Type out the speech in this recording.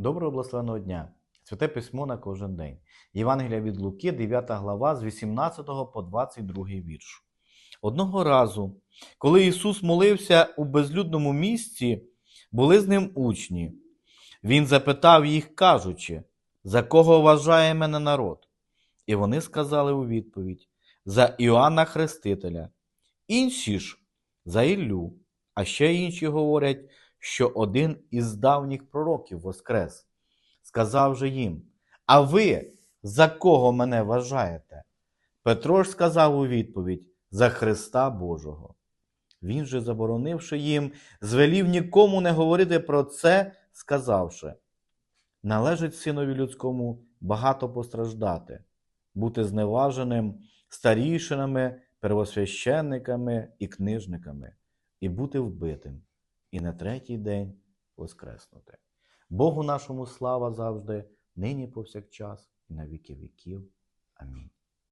Доброго благословеного дня! Святе письмо на кожен день. Євангелія від Луки, 9 глава, з 18 по 22 вірш. Одного разу, коли Ісус молився у безлюдному місці, були з ним учні. Він запитав їх, кажучи, за кого вважає мене народ? І вони сказали у відповідь: за Іоанна Хрестителя. Інші ж за Іллю, а ще інші говорять, що один із давніх пророків воскрес. Сказав же їм: А ви за кого мене вважаєте? Петро ж сказав у відповідь: За Христа Божого. Він же, заборонивши їм, звелів нікому не говорити про це, сказавши: Належить синові людському багато постраждати, бути зневаженим старішинами, первосвященниками і книжниками, і бути вбитим, і на третій день воскреснути. Богу нашому слава завжди, нині повсякчас і на віки віків. Амінь.